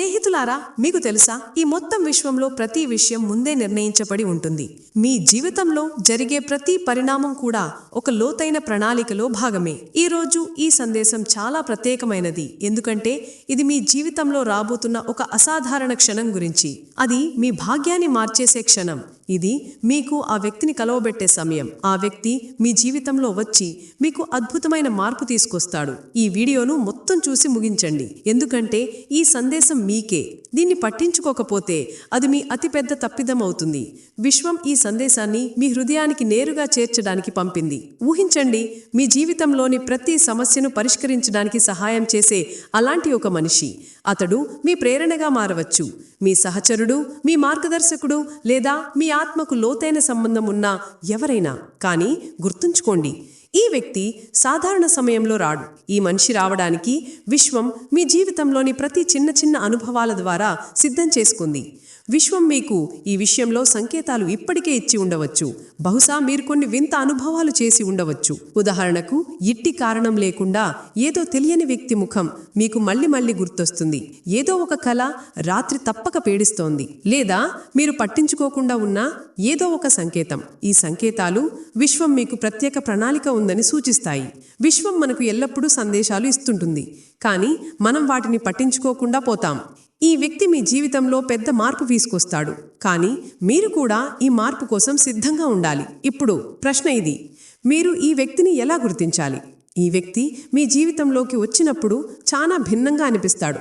స్నేహితులారా మీకు తెలుసా? ఈ మొత్తం విశ్వంలో ప్రతి విషయం ముందే నిర్ణయించబడి ఉంటుంది. మీ జీవితంలో జరిగే ప్రతి పరిణామం కూడా ఒక లోతైన ప్రణాళికలో భాగమే. ఈ రోజు ఈ సందేశం చాలా ప్రత్యేకమైనది. ఎందుకంటే ఇది మీ జీవితంలో రాబోతున్న ఒక అసాధారణ క్షణం గురించి. అది మీ భాగ్యాన్ని మార్చేసే క్షణం. ఇది మీకు ఆ వ్యక్తిని కలవబెట్టే సమయం. ఆ వ్యక్తి మీ జీవితంలో వచ్చి మీకు అద్భుతమైన మార్పు తీసుకొస్తాడు. ఈ వీడియోను మొత్తం చూసి ముగించండి. ఎందుకంటే ఈ సందేశం మీకే. దీన్ని పట్టించుకోకపోతే అది మీ అతిపెద్ద తప్పిదం అవుతుంది. విశ్వం ఈ సందేశాన్ని మీ హృదయానికి నేరుగా చేర్చడానికి పంపింది. ఊహించండి మీ జీవితంలోని ప్రతి సమస్యను పరిష్కరించడానికి సహాయం చేసే అలాంటి ఒక మనిషి. అతడు మీ ప్రేరణగా మారవచ్చు. మీ సహచరుడు మీ మార్గదర్శకుడు లేదా మీ ఆత్మకు లోతైన సంబంధం ఉన్న ఎవరైనా. కానీ గుర్తుంచుకోండి ఈ వ్యక్తి సాధారణ సమయంలో రాడు. ఈ మనిషి రావడానికి విశ్వం మీ జీవితంలోని ప్రతి చిన్న చిన్న అనుభవాల ద్వారా సిద్ధం చేసుకుంది. విశ్వం మీకు ఈ విషయంలో సంకేతాలు ఇప్పటికే ఇచ్చి ఉండవచ్చు. బహుశా మీరు కొన్ని వింత అనుభవాలు చేసి ఉండవచ్చు. ఉదాహరణకు ఇట్టి కారణం లేకుండా ఏదో తెలియని వ్యక్తి ముఖం మీకు మళ్ళీ మళ్ళీ గుర్తొస్తుంది. ఏదో ఒక కళ రాత్రి తప్పక పీడిస్తోంది. లేదా మీరు పట్టించుకోకుండా ఉన్న ఏదో ఒక సంకేతం. ఈ సంకేతాలు విశ్వం మీకు ప్రత్యేక ప్రణాళిక ఉందని సూచిస్తాయి. విశ్వం మనకు ఎల్లప్పుడూ సందేశాలు ఇస్తుంటుంది. కానీ మనం వాటిని పట్టించుకోకుండా పోతాం. ఈ వ్యక్తి మీ జీవితంలో పెద్ద మార్పు తీసుకొస్తాడు. కానీ మీరు కూడా ఈ మార్పు కోసం సిద్ధంగా ఉండాలి. ఇప్పుడు ప్రశ్న ఇది. మీరు ఈ వ్యక్తిని ఎలా గుర్తించాలి? ఈ వ్యక్తి మీ జీవితంలోకి వచ్చినప్పుడు చాలా భిన్నంగా అనిపిస్తాడు.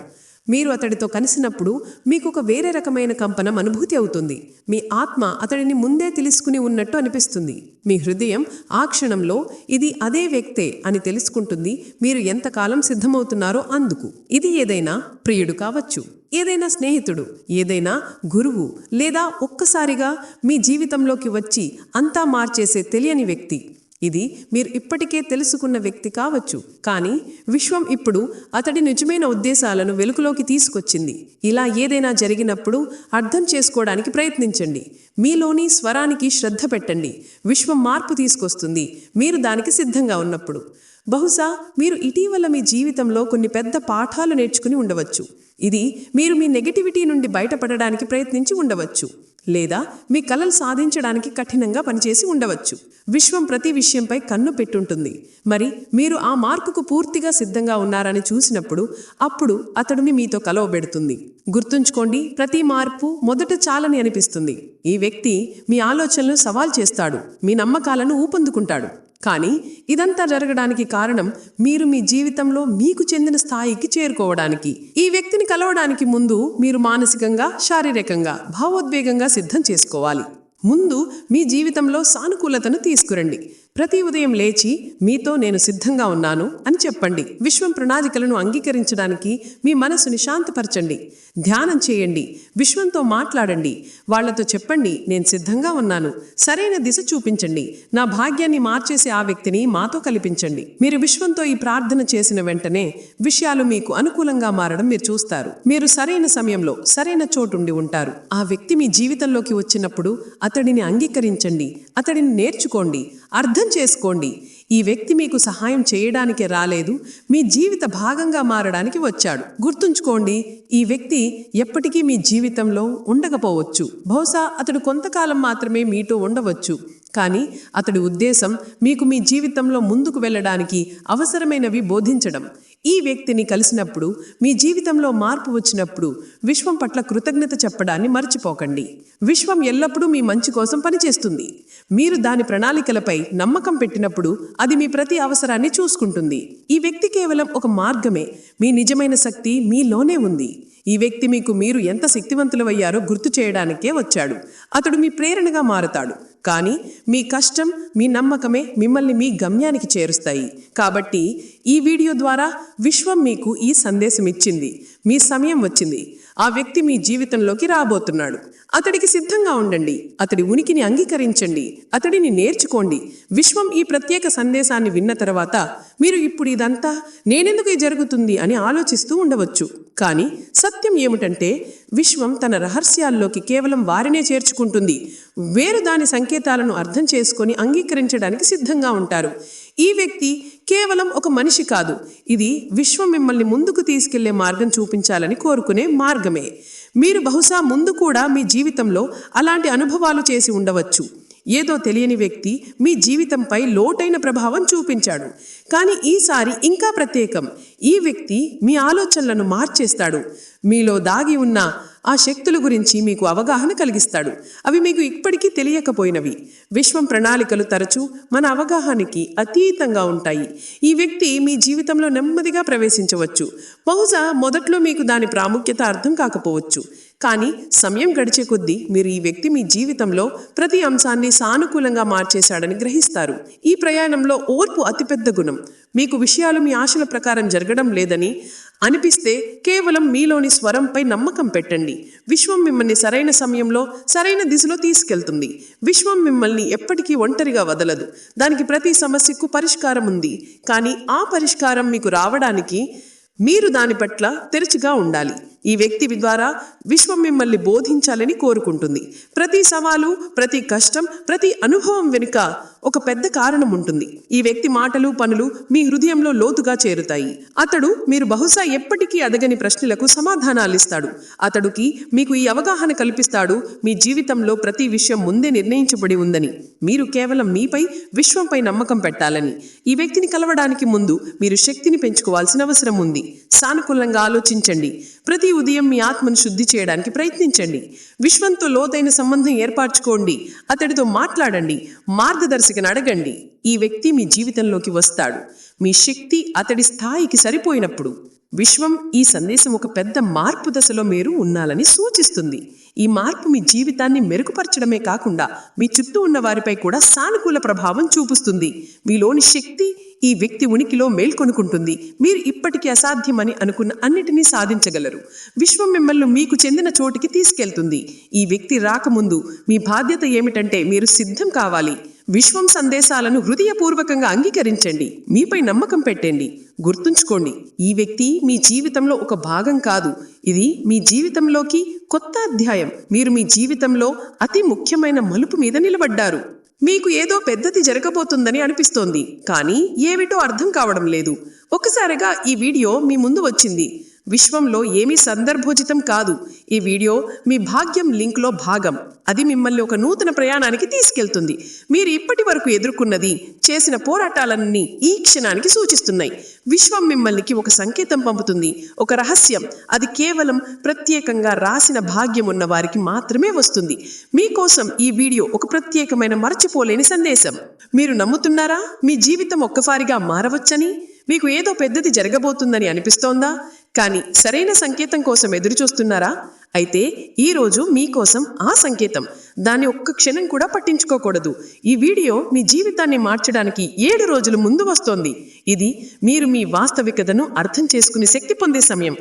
మీరు అతడితో కలిసినప్పుడు మీకు ఒక వేరే రకమైన కంపనం అనుభూతి అవుతుంది. మీ ఆత్మ అతడిని ముందే తెలుసుకుని ఉన్నట్టు అనిపిస్తుంది. మీ హృదయం ఆ క్షణంలో ఇది అదే వ్యక్తే అని తెలుసుకుంటుంది. మీరు ఎంతకాలం సిద్ధమవుతున్నారో అందుకు. ఇది ఏదైనా ప్రియుడు కావచ్చు. ఏదైనా స్నేహితుడు ఏదైనా గురువు లేదా ఒక్కసారిగా మీ జీవితంలోకి వచ్చి అంతా మార్చేసే తెలియని వ్యక్తి. ఇది మీరు ఇప్పటికే తెలుసుకున్న వ్యక్తి కావచ్చు. కానీ విశ్వం ఇప్పుడు అతడి నిజమైన ఉద్దేశాలను వెలుగులోకి తీసుకొచ్చింది. ఇలా ఏదైనా జరిగినప్పుడు అర్థం చేసుకోవడానికి ప్రయత్నించండి. మీలోని స్వరానికి శ్రద్ధ పెట్టండి. విశ్వం మార్పు తీసుకొస్తుంది. మీరు దానికి సిద్ధంగా ఉన్నప్పుడు. బహుశా మీరు ఇటీవల మీ జీవితంలో కొన్ని పెద్ద పాఠాలు నేర్చుకుని ఉండవచ్చు. ఇది మీరు మీ నెగటివిటీ నుండి బయటపడడానికి ప్రయత్నించి ఉండవచ్చు. లేదా మీ కలలు సాధించడానికి కఠినంగా పనిచేసి ఉండవచ్చు. విశ్వం ప్రతి విషయంపై కన్ను పెట్టుంటుంది. మరి మీరు ఆ మార్కుకు పూర్తిగా సిద్ధంగా ఉన్నారని చూసినప్పుడు అప్పుడు అతడిని మీతో కలవబెడుతుంది. గుర్తుంచుకోండి ప్రతి మార్పు మొదట చాలని అనిపిస్తుంది. ఈ వ్యక్తి మీ ఆలోచనలను సవాల్ చేస్తాడు మీ నమ్మకాలను ఊపందుకుంటాడు. కానీ ఇదంతా జరగడానికి కారణం మీరు మీ జీవితంలో మీకు చెందిన స్థాయికి చేరుకోవడానికి. ఈ వ్యక్తిని కలవడానికి ముందు మీరు మానసికంగా శారీరకంగా భావోద్వేగంగా సిద్ధం చేసుకోవాలి. ముందు మీ జీవితంలో సానుకూలతను తీసుకురండి. ప్రతి ఉదయం లేచి మీతో నేను సిద్ధంగా ఉన్నాను అని చెప్పండి. విశ్వం ప్రణాళికలను అంగీకరించడానికి మీ మనసుని శాంతపరచండి. ధ్యానం చేయండి. విశ్వంతో మాట్లాడండి. వాళ్ళతో చెప్పండి నేను సిద్ధంగా ఉన్నాను. సరైన దిశ చూపించండి. నా భాగ్యాన్ని మార్చేసే ఆ వ్యక్తిని మాతో కల్పించండి. మీరు విశ్వంతో ఈ ప్రార్థన చేసిన వెంటనే విషయాలు మీకు అనుకూలంగా మారడం మీరు చూస్తారు. మీరు సరైన సమయంలో సరైన చోటుండి ఉంటారు. ఆ వ్యక్తి మీ జీవితంలోకి వచ్చినప్పుడు అతడిని అంగీకరించండి. అతడిని నేర్చుకోండి. అర్థం చేసుకోండి. ఈ వ్యక్తి మీకు సహాయం చేయడానికి రాలేదు మీ జీవిత భాగంగా మారడానికి వచ్చాడు. గుర్తుంచుకోండి ఈ వ్యక్తి ఎప్పటికీ మీ జీవితంలో ఉండకపోవచ్చు. బహుశా అతడు కొంతకాలం మాత్రమే మీతో ఉండవచ్చు. కానీ అతడి ఉద్దేశం మీకు మీ జీవితంలో ముందుకు వెళ్ళడానికి అవసరమైనవి బోధించడం. ఈ వ్యక్తిని కలిసినప్పుడు మీ జీవితంలో మార్పు వచ్చినప్పుడు విశ్వం పట్ల కృతజ్ఞత చెప్పడాన్ని మర్చిపోకండి. విశ్వం ఎల్లప్పుడూ మీ మంచి కోసం పనిచేస్తుంది. మీరు దాని ప్రణాళికలపై నమ్మకం పెట్టినప్పుడు అది మీ ప్రతి అవసరాన్ని చూసుకుంటుంది. ఈ వ్యక్తి కేవలం ఒక మార్గమే. మీ నిజమైన శక్తి మీలోనే ఉంది. ఈ వ్యక్తి మీకు మీరు ఎంత శక్తివంతులవయ్యారో గుర్తు చేయడానికే వచ్చాడు. అతడు మీ ప్రేరణగా మారతాడు. కానీ మీ కష్టం మీ నమ్మకమే మిమ్మల్ని మీ గమ్యానికి చేరుస్తాయి. కాబట్టి ఈ వీడియో ద్వారా విశ్వం మీకు ఈ సందేశం ఇచ్చింది మీ సమయం వచ్చింది. ఆ వ్యక్తి మీ జీవితంలోకి రాబోతున్నాడు. అతడికి సిద్ధంగా ఉండండి. అతడి ఉనికిని అంగీకరించండి. అతడిని నేర్చుకోండి. విశ్వం ఈ ప్రత్యేక సందేశాన్ని విన్న తర్వాత మీరు ఇప్పుడు ఇదంతా నేనెందుకు జరుగుతుంది అని ఆలోచిస్తూ ఉండవచ్చు. కానీ సత్యం ఏమిటంటే విశ్వం తన రహస్యాల్లోకి కేవలం వారినే చేర్చుకుంటుంది. వేరు దాని సంకేతాలను అర్థం చేసుకొని అంగీకరించడానికి సిద్ధంగా ఉంటారు. ఈ వ్యక్తి కేవలం ఒక మనిషి కాదు. ఇది విశ్వం మిమ్మల్ని ముందుకు తీసుకెళ్ళే మార్గం చూపించాలని కోరుకునే మార్గమే. మీరు బహుశా ముందు కూడా మీ జీవితంలో అలాంటి అనుభవాలు చేసి ఉండవచ్చు. ఏదో తెలియని వ్యక్తి మీ జీవితంపై లోటైన ప్రభావం చూపించాడు. కానీ ఈసారి ఇంకా ప్రత్యేకం. ఈ వ్యక్తి మీ ఆలోచనలను మార్చేస్తాడు. మీలో దాగి ఉన్న ఆ శక్తుల గురించి మీకు అవగాహన కలిగిస్తాడు. అవి మీకు ఇప్పటికీ తెలియకపోయినవి. విశ్వం ప్రణాళికలు తరచూ మన అవగాహనకి అతీతంగా ఉంటాయి. ఈ వ్యక్తి మీ జీవితంలో నెమ్మదిగా ప్రవేశించవచ్చు. బహుశా మొదట్లో మీకు దాని ప్రాముఖ్యత అర్థం కాకపోవచ్చు. కానీ సమయం గడిచే కొద్దీ మీరు ఈ వ్యక్తి మీ జీవితంలో ప్రతి అంశాన్ని సానుకూలంగా మార్చేశాడని గ్రహిస్తారు. ఈ ప్రయాణంలో ఓర్పు అతిపెద్ద గుణం. మీకు విషయాలు మీ ఆశల ప్రకారం జరగడం లేదని అనిపిస్తే కేవలం మీలోని స్వరంపై నమ్మకం పెట్టండి. విశ్వం మిమ్మల్ని సరైన సమయంలో సరైన దిశలో తీసుకెళ్తుంది. విశ్వం మిమ్మల్ని ఎప్పటికీ ఒంటరిగా వదలదు. దానికి ప్రతి సమస్యకు పరిష్కారం ఉంది. కానీ ఆ పరిష్కారం మీకు రావడానికి మీరు దాని పట్ల తెరచుగా ఉండాలి. ఈ వ్యక్తి ద్వారా విశ్వం మిమ్మల్ని బోధించాలని కోరుకుంటుంది. ప్రతి సవాలు ప్రతి కష్టం ప్రతి అనుభవం వెనుక ఒక పెద్ద కారణం ఉంటుంది. ఈ వ్యక్తి మాటలు పనులు మీ హృదయంలో లోతుగా చేరుతాయి. అతడు మీరు బహుశా ఎప్పటికీ అదగని ప్రశ్నలకు సమాధానాలు ఇస్తాడు. అతడుకి మీకు ఈ అవగాహన కల్పిస్తాడు మీ జీవితంలో ప్రతి విషయం ముందే నిర్ణయించబడి ఉందని. మీరు కేవలం మీపై విశ్వంపై నమ్మకం పెట్టాలని. ఈ వ్యక్తిని కలవడానికి ముందు మీరు శక్తిని పెంచుకోవాల్సిన అవసరం ఉంది. సానుకూలంగా ఆలోచించండి. ప్రతి ఉదయం మీ ఆత్మను శుద్ధి చేయడానికి ప్రయత్నించండి. విశ్వంతో లోతైన సంబంధం ఏర్పరచుకోండి. అతడితో మాట్లాడండి. మార్గదర్శకను అడగండి. ఈ వ్యక్తి మీ జీవితంలోకి వస్తాడు. మీ శక్తి అతడి స్థాయికి సరిపోయినప్పుడు విశ్వం ఈ సందేశం ఒక పెద్ద మార్పు దశలో మీరు ఉన్నాలని సూచిస్తుంది. ఈ మార్పు మీ జీవితాన్ని మెరుగుపరచడమే కాకుండా మీ చుట్టూ ఉన్న వారిపై కూడా సానుకూల ప్రభావం చూపిస్తుంది. మీలోని శక్తి ఈ వ్యక్తి ఉనికిలో మేల్కొనుకుంటుంది. మీరు ఇప్పటికీ అసాధ్యమని అనుకున్న అన్నిటినీ సాధించగలరు. విశ్వం మిమ్మల్ని మీకు చెందిన చోటికి తీసుకెళ్తుంది. ఈ వ్యక్తి రాకముందు మీ బాధ్యత ఏమిటంటే మీరు సిద్ధం కావాలి. విశ్వం సందేశాలను హృదయపూర్వకంగా అంగీకరించండి. మీపై నమ్మకం పెట్టండి. గుర్తుంచుకోండి. ఈ వ్యక్తి మీ జీవితంలో ఒక భాగం కాదు. ఇది మీ జీవితంలోకి కొత్త అధ్యాయం. మీరు మీ జీవితంలో అతి ముఖ్యమైన మలుపు మీద నిలబడ్డారు. మీకు ఏదో పెద్దది జరగబోతుందని అనిపిస్తోంది. కానీ ఏమిటో అర్థం కావడం లేదు. ఒక్కసారిగా ఈ వీడియో మీ ముందు వచ్చింది. విశ్వంలో ఏమీ సందర్భోచితం కాదు. ఈ వీడియో మీ భాగ్యం లింక్లో భాగం. అది మిమ్మల్ని ఒక నూతన ప్రయాణానికి తీసుకెళ్తుంది. మీరు ఇప్పటి వరకు ఎదుర్కొన్నది చేసిన పోరాటాలన్నీ ఈ క్షణానికి సూచిస్తున్నాయి. విశ్వం మిమ్మల్నికి ఒక సంకేతం పంపుతుంది. ఒక రహస్యం. అది కేవలం ప్రత్యేకంగా రాసిన భాగ్యం ఉన్న వారికి మాత్రమే వస్తుంది. మీకోసం ఈ వీడియో ఒక ప్రత్యేకమైన మరచిపోలేని సందేశం. మీరు నమ్ముతున్నారా? మీ జీవితం ఒక్కసారిగా మారవచ్చని? మీకు ఏదో పెద్దది జరగబోతుందని అనిపిస్తోందా? కానీ సరైన సంకేతం కోసం ఎదురు చూస్తున్నారా అయితే ఈ రోజు మీకోసం ఆ సంకేతం. దాన్ని ఒక్క క్షణం కూడా పట్టించుకోకూడదు. ఈ వీడియో మీ జీవితాన్ని మార్చడానికి ఏడు రోజులు ముందు వస్తోంది. ఇది మీరు మీ వాస్తవికతను అర్థం చేసుకునే శక్తి పొందే సమయం.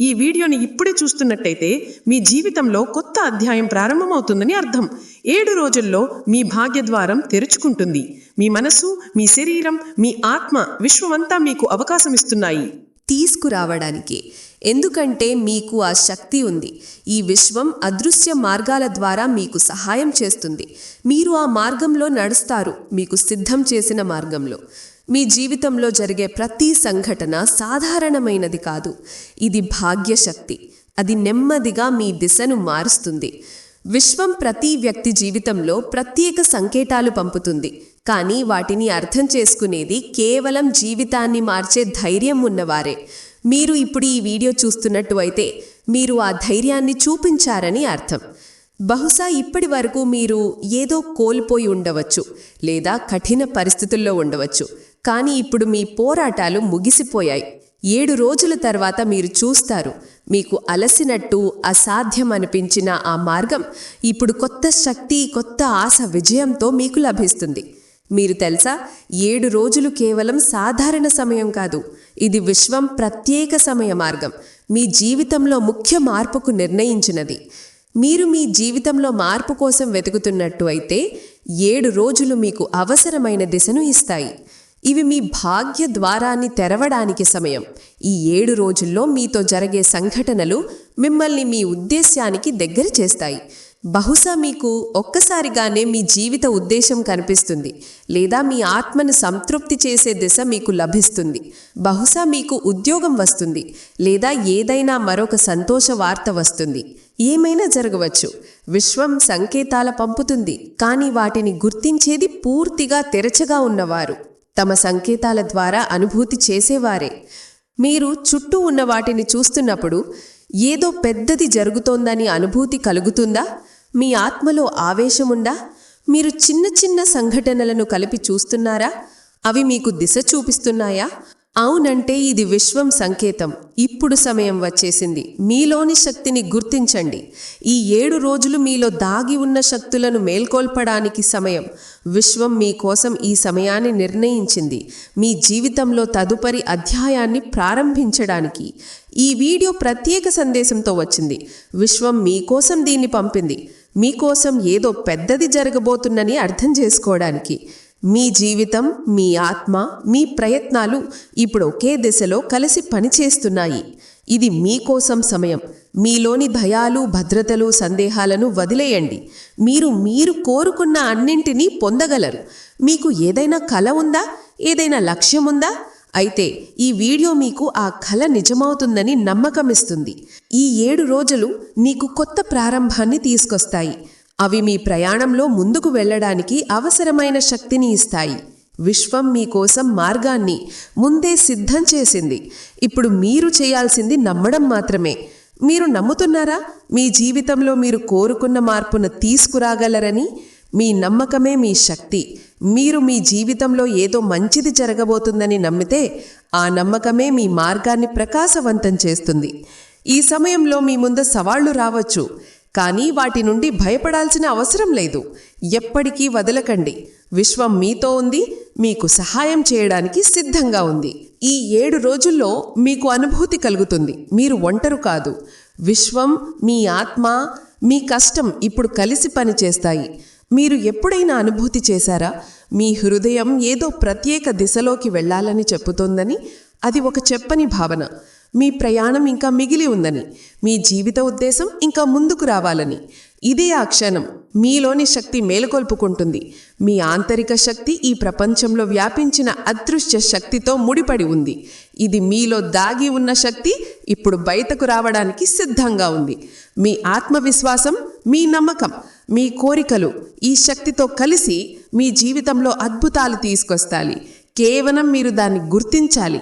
ఈ వీడియోని ఇప్పుడే చూస్తున్నట్టయితే మీ జీవితంలో కొత్త అధ్యాయం ప్రారంభమవుతుందని అర్థం. ఏడు రోజుల్లో మీ భాగ్యద్వారం తెరుచుకుంటుంది. మీ మనసు మీ శరీరం మీ ఆత్మ విశ్వమంతా మీకు అవకాశం ఇస్తున్నాయి. తీసుకురావడానికి. ఎందుకంటే మీకు ఆ శక్తి ఉంది. ఈ విశ్వం అదృశ్య మార్గాల ద్వారా మీకు సహాయం చేస్తుంది. మీరు ఆ మార్గంలో నడుస్తారు. మీకు సిద్ధం చేసిన మార్గంలో. మీ జీవితంలో జరిగే ప్రతి సంఘటన సాధారణమైనది కాదు. ఇది భాగ్యశక్తి. అది నెమ్మదిగా మీ దిశను మారుస్తుంది. విశ్వం ప్రతి వ్యక్తి జీవితంలో ప్రత్యేక సంకేతాలు పంపుతుంది. కానీ వాటిని అర్థం చేసుకునేది కేవలం జీవితాన్ని మార్చే ధైర్యం ఉన్నవారే. మీరు ఇప్పుడు ఈ వీడియో చూస్తున్నట్టు అయితే మీరు ఆ ధైర్యాన్ని చూపించారని అర్థం. బహుశా ఇప్పటి వరకు మీరు ఏదో కోల్పోయి ఉండవచ్చు లేదా కఠిన పరిస్థితుల్లో ఉండవచ్చు. కానీ ఇప్పుడు మీ పోరాటాలు ముగిసిపోయాయి. ఏడు రోజుల తర్వాత మీరు చూస్తారు. మీకు అలసినట్టు అసాధ్యం అనిపించిన ఆ మార్గం ఇప్పుడు కొత్త శక్తి కొత్త ఆశ విజయంతో మీకు లభిస్తుంది. మీరు తెలుసా? ఏడు రోజులు కేవలం సాధారణ సమయం కాదు. ఇది విశ్వం ప్రత్యేక సమయ మార్గం. మీ జీవితంలో ముఖ్య మార్పుకు నిర్ణయించినది. మీరు మీ జీవితంలో మార్పు కోసం వెతుకుతున్నట్టు అయితే ఏడు రోజులు మీకు అవసరమైన దిశను ఇస్తాయి. ఇవి మీ భాగ్య ద్వారాన్ని తెరవడానికి సమయం. ఈ ఏడు రోజుల్లో మీతో జరిగే సంఘటనలు మిమ్మల్ని మీ ఉద్దేశ్యానికి దగ్గర చేస్తాయి. బహుశా మీకు ఒక్కసారిగానే మీ జీవిత ఉద్దేశం కనిపిస్తుంది. లేదా మీ ఆత్మను సంతృప్తి చేసే దిశ మీకు లభిస్తుంది. బహుశా మీకు ఉద్యోగం వస్తుంది. లేదా ఏదైనా మరొక సంతోష వార్త వస్తుంది. ఏమైనా జరగవచ్చు. విశ్వం సంకేతాల పంపుతుంది. కానీ వాటిని గుర్తించేది పూర్తిగా తెరచగా ఉన్నవారు. తమ సంకేతాల ద్వారా అనుభూతి చేసేవారే. మీరు చుట్టూ ఉన్న వాటిని చూస్తున్నప్పుడు ఏదో పెద్దది జరుగుతోందని అనుభూతి కలుగుతుందా? మీ ఆత్మలో ఆవేశముందా? మీరు చిన్న చిన్న సంఘటనలను కలిపి చూస్తున్నారా? అవి మీకు దిశ చూపిస్తున్నాయా? అవునంటే ఇది విశ్వం సంకేతం. ఇప్పుడు సమయం వచ్చేసింది. మీలోని శక్తిని గుర్తించండి. ఈ ఏడు రోజులు మీలో దాగి ఉన్న శక్తులను మేల్కొల్పడానికి సమయం. విశ్వం మీకోసం ఈ సమయాన్ని నిర్ణయించింది. మీ జీవితంలో తదుపరి అధ్యాయాన్ని ప్రారంభించడానికి. ఈ వీడియో ప్రత్యేక సందేశంతో వచ్చింది. విశ్వం మీకోసం దీన్ని పంపింది. మీకోసం ఏదో పెద్దది జరగబోతుందని అర్థం చేసుకోవడానికి. మీ జీవితం మీ ఆత్మ మీ ప్రయత్నాలు ఇప్పుడు ఒకే దిశలో కలిసి పనిచేస్తున్నాయి. ఇది మీకోసం సమయం. మీలోని భయాలు భద్రతలు సందేహాలను వదిలేయండి. మీరు మీరు కోరుకున్న అన్నింటినీ పొందగలరు. మీకు ఏదైనా కల ఉందా? ఏదైనా లక్ష్యం ఉందా? అయితే ఈ వీడియో మీకు ఆ కళ నిజమవుతుందని నమ్మకమిస్తుంది. ఈ ఏడు రోజులు నీకు కొత్త ప్రారంభాన్ని తీసుకొస్తాయి. అవి మీ ప్రయాణంలో ముందుకు వెళ్ళడానికి అవసరమైన శక్తిని ఇస్తాయి. విశ్వం మీకోసం మార్గాన్ని ముందే సిద్ధం చేసింది. ఇప్పుడు మీరు చేయాల్సింది నమ్మడం మాత్రమే. మీరు నమ్ముతున్నారా? మీ జీవితంలో మీరు కోరుకున్న మార్పును తీసుకురాగలరని? మీ నమ్మకమే మీ శక్తి. మీరు మీ జీవితంలో ఏదో మంచిది జరగబోతుందని నమ్మితే ఆ నమ్మకమే మీ మార్గాన్ని ప్రకాశవంతం చేస్తుంది. ఈ సమయంలో మీ ముందు సవాళ్ళు రావచ్చు. కానీ వాటి నుండి భయపడాల్సిన అవసరం లేదు. ఎప్పటికీ వదలకండి. విశ్వం మీతో ఉంది మీకు సహాయం చేయడానికి సిద్ధంగా ఉంది. ఈ ఏడు రోజుల్లో మీకు అనుభూతి కలుగుతుంది. మీరు ఒంటరు కాదు. విశ్వం మీ ఆత్మ మీ కష్టం ఇప్పుడు కలిసి పనిచేస్తాయి. మీరు ఎప్పుడైనా అనుభూతి చేశారా? మీ హృదయం ఏదో ప్రత్యేక దిశలోకి వెళ్ళాలని చెప్పుతోందని అది ఒక చెప్పని భావన. మీ ప్రయాణం ఇంకా మిగిలి ఉందని మీ జీవిత ఉద్దేశం ఇంకా ముందుకు రావాలని. ఇదే ఆ క్షణం మీలోని శక్తి మేలుకొల్పుకుంటుంది. మీ ఆంతరిక శక్తి ఈ ప్రపంచంలో వ్యాపించిన అదృశ్య శక్తితో ముడిపడి ఉంది. ఇది మీలో దాగి ఉన్న శక్తి ఇప్పుడు బయటకు రావడానికి సిద్ధంగా ఉంది. మీ ఆత్మవిశ్వాసం మీ నమ్మకం మీ కోరికలు ఈ శక్తితో కలిసి మీ జీవితంలో అద్భుతాలు తీసుకొస్తాయి. కేవలం మీరు దాన్ని గుర్తించాలి.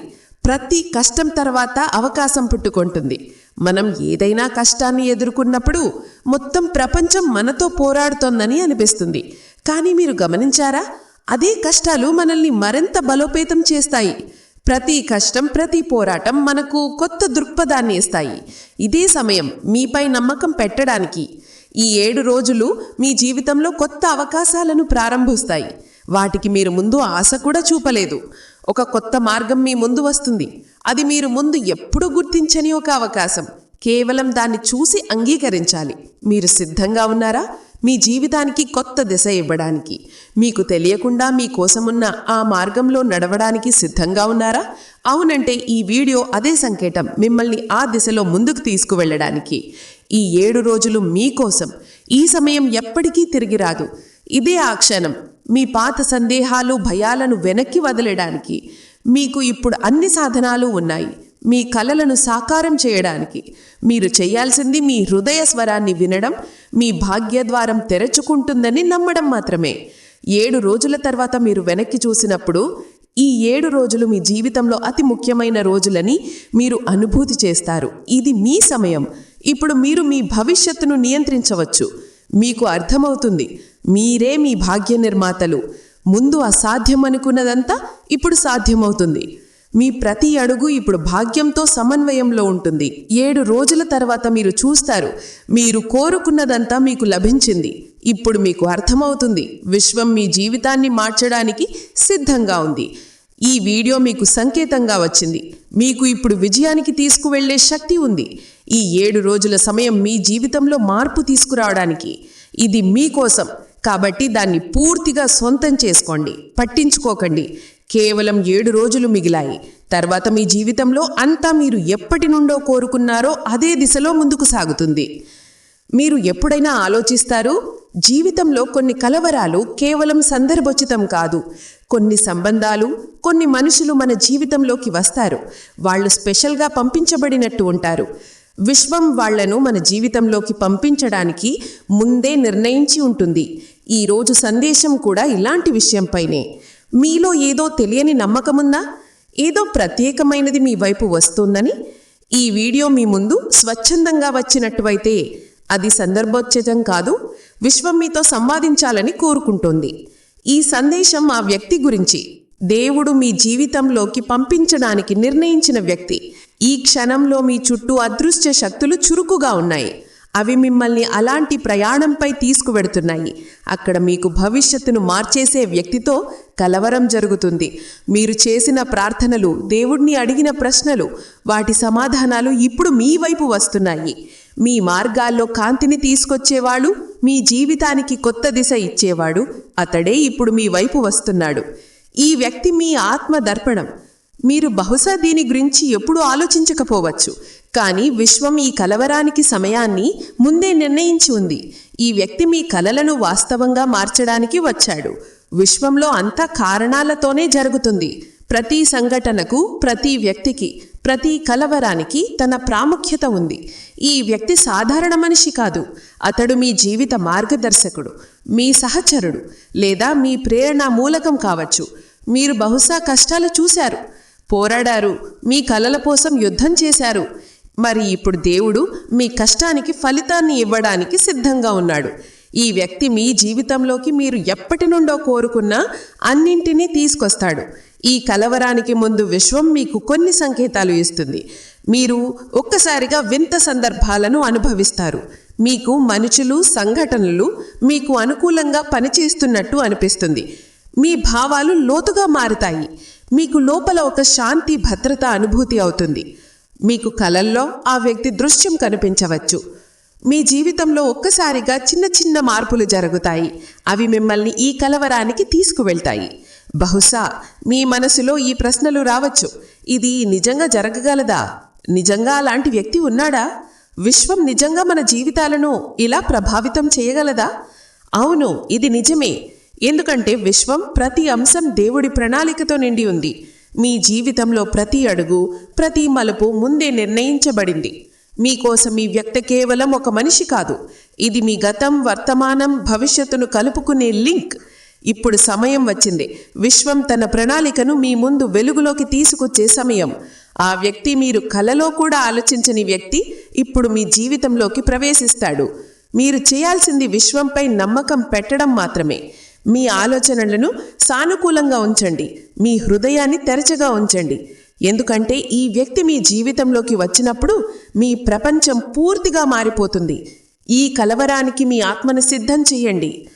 ప్రతి కష్టం తర్వాత అవకాశం పుట్టుకుంటుంది. మనం ఏదైనా కష్టాన్ని ఎదుర్కొన్నప్పుడు మొత్తం ప్రపంచం మనతో పోరాడుతోందని అనిపిస్తుంది. కానీ మీరు గమనించారా? అదే కష్టాలు మనల్ని మరింత బలోపేతం చేస్తాయి. ప్రతి కష్టం ప్రతి పోరాటం మనకు కొత్త దృక్పథాన్ని ఇస్తాయి. ఇదే సమయం మీపై నమ్మకం పెట్టడానికి. ఈ ఏడు రోజులు మీ జీవితంలో కొత్త అవకాశాలను ప్రారంభిస్తాయి. వాటికి మీరు ముందు ఆశ కూడా చూపలేదు. ఒక కొత్త మార్గం మీ ముందు వస్తుంది. అది మీరు ముందు ఎప్పుడూ గుర్తించని ఒక అవకాశం. కేవలం దాన్ని చూసి అంగీకరించాలి. మీరు సిద్ధంగా ఉన్నారా? మీ జీవితానికి కొత్త దిశ ఇవ్వడానికి. మీకు తెలియకుండా మీ కోసమున్న ఆ మార్గంలో నడవడానికి సిద్ధంగా ఉన్నారా? అవునంటే ఈ వీడియో అదే సంకేతం మిమ్మల్ని ఆ దిశలో ముందుకు తీసుకువెళ్ళడానికి. ఈ ఏడు రోజులు మీకోసం. ఈ సమయం ఎప్పటికీ తిరిగి రాదు. ఇదే ఆ క్షణం. మీ పాత సందేహాలు భయాలను వెనక్కి వదిలేయడానికి మీకు ఇప్పుడు అన్ని సాధనాలు ఉన్నాయి. మీ కలలను సాకారం చేయడానికి మీరు చేయాల్సింది మీ హృదయ స్వరాన్ని వినడం మీ భాగ్యద్వారం తెరచుకుంటుందని నమ్మడం మాత్రమే. ఏడు రోజుల తర్వాత మీరు వెనక్కి చూసినప్పుడు ఈ ఏడు రోజులు మీ జీవితంలో అతి ముఖ్యమైన రోజులని మీరు అనుభూతి చేస్తారు. ఇది మీ సమయం. ఇప్పుడు మీరు మీ భవిష్యత్తును నియంత్రించవచ్చు. మీకు అర్థమవుతుంది. మీరే మీ భాగ్య నిర్మాతలు ముందు అసాధ్యం అనుకున్నదంతా ఇప్పుడు సాధ్యమవుతుంది. మీ ప్రతి అడుగు ఇప్పుడు భాగ్యంతో సమన్వయంలో ఉంటుంది. ఏడు రోజుల తర్వాత మీరు చూస్తారు. మీరు కోరుకున్నదంతా మీకు లభించింది. ఇప్పుడు మీకు అర్థమవుతుంది. విశ్వం మీ జీవితాన్ని మార్చడానికి సిద్ధంగా ఉంది. ఈ వీడియో మీకు సంకేతంగా వచ్చింది. మీకు ఇప్పుడు విజయానికి తీసుకువెళ్ళే శక్తి ఉంది. ఈ ఏడు రోజుల సమయం మీ జీవితంలో మార్పు తీసుకురావడానికి. ఇది మీకోసం కాబట్టి దాన్ని పూర్తిగా సొంతం చేసుకోండి. పట్టించుకోకండి. కేవలం ఏడు రోజులు మిగిలాయి. తర్వాత మీ జీవితంలో అంతా మీరు ఎప్పటి నుండో కోరుకున్నారో అదే దిశలో ముందుకు సాగుతుంది. మీరు ఎప్పుడైనా ఆలోచిస్తారు? జీవితంలో కొన్ని కలవరాలు కేవలం సందర్భోచితం కాదు. కొన్ని సంబంధాలు కొన్ని మనుషులు మన జీవితంలోకి వస్తారు. వాళ్ళు స్పెషల్గా పంపించబడినట్టు ఉంటారు. విశ్వం వాళ్ళను మన జీవితంలోకి పంపించడానికి ముందే నిర్ణయించి ఉంటుంది. ఈరోజు సందేశం కూడా ఇలాంటి విషయంపైనే. మీలో ఏదో తెలియని నమ్మకముందా? ఏదో ప్రత్యేకమైనది మీ వైపు వస్తుందని? ఈ వీడియో మీ ముందు స్వచ్ఛందంగా వచ్చినట్టువైతే అది సందర్భోచితం కాదు. విశ్వం మీతో సంవాదించాలని కోరుకుంటోంది. ఈ సందేశం ఆ వ్యక్తి గురించి. దేవుడు మీ జీవితంలోకి పంపించడానికి నిర్ణయించిన వ్యక్తి. ఈ క్షణంలో మీ చుట్టూ అదృశ్య శక్తులు చురుకుగా ఉన్నాయి. అవి మిమ్మల్ని అలాంటి ప్రయాణంపై తీసుకువెడుతున్నాయి. అక్కడ మీకు భవిష్యత్తును మార్చేసే వ్యక్తితో కలవరం జరుగుతుంది. మీరు చేసిన ప్రార్థనలు దేవుణ్ణి అడిగిన ప్రశ్నలు వాటి సమాధానాలు ఇప్పుడు మీ వైపు వస్తున్నాయి. మీ మార్గాల్లో కాంతిని తీసుకొచ్చేవాళ్ళు మీ జీవితానికి కొత్త దిశ ఇచ్చేవాడు. అతడే ఇప్పుడు మీ వైపు వస్తున్నాడు. ఈ వ్యక్తి మీ ఆత్మ దర్పణం. మీరు బహుశా దీని గురించి ఎప్పుడూ ఆలోచించకపోవచ్చు. కానీ విశ్వం ఈ కలవరానికి సమయాన్ని ముందే నిర్ణయించి ఉంది. ఈ వ్యక్తి మీ కలలను వాస్తవంగా మార్చడానికి వచ్చాడు. విశ్వంలో అంతా కారణాలతోనే జరుగుతుంది. ప్రతి సంఘటనకు ప్రతి వ్యక్తికి ప్రతి కలవరానికి తన ప్రాముఖ్యత ఉంది. ఈ వ్యక్తి సాధారణ మనిషి కాదు. అతడు మీ జీవిత మార్గదర్శకుడు మీ సహచరుడు లేదా మీ ప్రేరణ మూలకం కావచ్చు. మీరు బహుశా కష్టాలు చూశారు పోరాడారు మీ కలల కోసం యుద్ధం చేశారు. మరి ఇప్పుడు దేవుడు మీ కష్టానికి ఫలితాన్ని ఇవ్వడానికి సిద్ధంగా ఉన్నాడు. ఈ వ్యక్తి మీ జీవితంలోకి మీరు ఎప్పటి నుండో కోరుకున్న అన్నింటినీ తీసుకొస్తాడు. ఈ కలవరానికి ముందు విశ్వం మీకు కొన్ని సంకేతాలు ఇస్తుంది. మీరు ఒక్కసారిగా వింత సందర్భాలను అనుభవిస్తారు. మీకు మనుషులు సంఘటనలు మీకు అనుకూలంగా పనిచేస్తున్నట్టు అనిపిస్తుంది. మీ భావాలు లోతుగా మారుతాయి. మీకు లోపల ఒక శాంతి భద్రత అనుభూతి అవుతుంది. మీకు కలల్లో ఆ వ్యక్తి దృశ్యం కనిపించవచ్చు. మీ జీవితంలో ఒక్కసారిగా చిన్న చిన్న మార్పులు జరుగుతాయి. అవి మిమ్మల్ని ఈ కలవరానికి తీసుకువెళ్తాయి. బహుశా మీ మనసులో ఈ ప్రశ్నలు రావచ్చు. ఇది నిజంగా జరగగలదా? నిజంగా అలాంటి వ్యక్తి ఉన్నాడా? విశ్వం నిజంగా మన జీవితాలను ఇలా ప్రభావితం చేయగలదా? అవును ఇది నిజమే. ఎందుకంటే విశ్వం ప్రతి అంశం దేవుడి ప్రణాళికతో నిండి ఉంది. మీ జీవితంలో ప్రతి అడుగు ప్రతి మలుపు ముందే నిర్ణయించబడింది. మీకోసం మీ వ్యక్తి కేవలం ఒక మనిషి కాదు. ఇది మీ గతం వర్తమానం భవిష్యత్తును కలుపుకునే లింక్. ఇప్పుడు సమయం వచ్చింది. విశ్వం తన ప్రణాళికను మీ ముందు వెలుగులోకి తీసుకొచ్చే సమయం. ఆ వ్యక్తి మీరు కలలో కూడా ఆలోచించని వ్యక్తి ఇప్పుడు మీ జీవితంలోకి ప్రవేశిస్తాడు. మీరు చేయాల్సింది విశ్వంపై నమ్మకం పెట్టడం మాత్రమే. మీ ఆలోచనలను సానుకూలంగా ఉంచండి. మీ హృదయాన్ని తెరచగా ఉంచండి. ఎందుకంటే ఈ వ్యక్తి మీ జీవితంలోకి వచ్చినప్పుడు మీ ప్రపంచం పూర్తిగా మారిపోతుంది. ఈ కలవరానికి మీ ఆత్మను సిద్ధం చేయండి.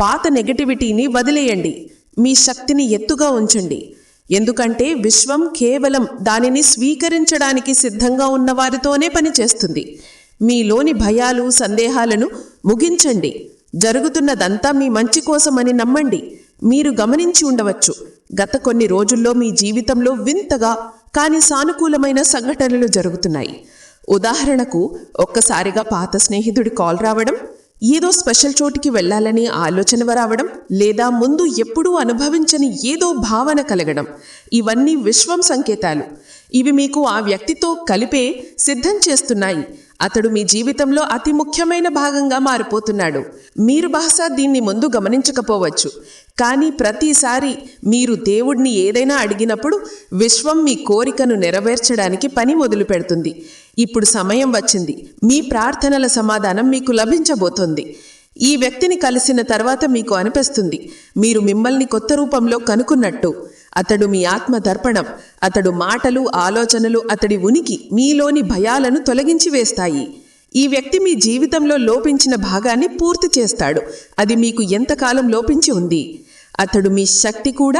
పాత నెగటివిటీని వదిలేయండి. మీ శక్తిని ఎత్తుగా ఉంచండి. ఎందుకంటే విశ్వం కేవలం దానిని స్వీకరించడానికి సిద్ధంగా ఉన్నవారితోనే పనిచేస్తుంది. మీలోని భయాలు సందేహాలను ముగించండి. జరుగుతున్నదంతా మీ మంచి కోసమని నమ్మండి. మీరు గమనించి ఉండవచ్చు. గత కొన్ని రోజుల్లో మీ జీవితంలో వింతగా కానీ సానుకూలమైన సంఘటనలు జరుగుతున్నాయి. ఉదాహరణకు ఒక్కసారిగా పాత స్నేహితుడి కాల్ రావడం ఏదో స్పెషల్ చోటికి వెళ్ళాలనే ఆలోచన రావడం లేదా ముందు ఎప్పుడూ అనుభవించని ఏదో భావన కలగడం ఇవన్నీ విశ్వం సంకేతాలు. ఇవి మీకు ఆ వ్యక్తితో కలిపే సిద్ధం చేస్తున్నాయి. అతడు మీ జీవితంలో అతి ముఖ్యమైన భాగంగా మారిపోతున్నాడు. మీరు బహుశా దీన్ని ముందు గమనించకపోవచ్చు. కానీ ప్రతిసారి మీరు దేవుడిని ఏదైనా అడిగినప్పుడు విశ్వం మీ కోరికను నెరవేర్చడానికి పని మొదలు పెడుతుంది. ఇప్పుడు సమయం వచ్చింది. మీ ప్రార్థనల సమాధానం మీకు లభించబోతోంది. ఈ వ్యక్తిని కలిసిన తర్వాత మీకు అనిపిస్తుంది. మీరు మిమ్మల్ని కొత్త రూపంలో కనుక్కున్నట్టు. అతడు మీ ఆత్మ దర్పణం అతడు మాటలు ఆలోచనలు అతడి ఉనికి మీలోని భయాలను తొలగించి వేస్తాయి. ఈ వ్యక్తి మీ జీవితంలో లోపించిన భాగాన్ని పూర్తి చేస్తాడు. అది మీకు ఎంతకాలం లోపించి ఉంది? అతడు మీ శక్తి కూడా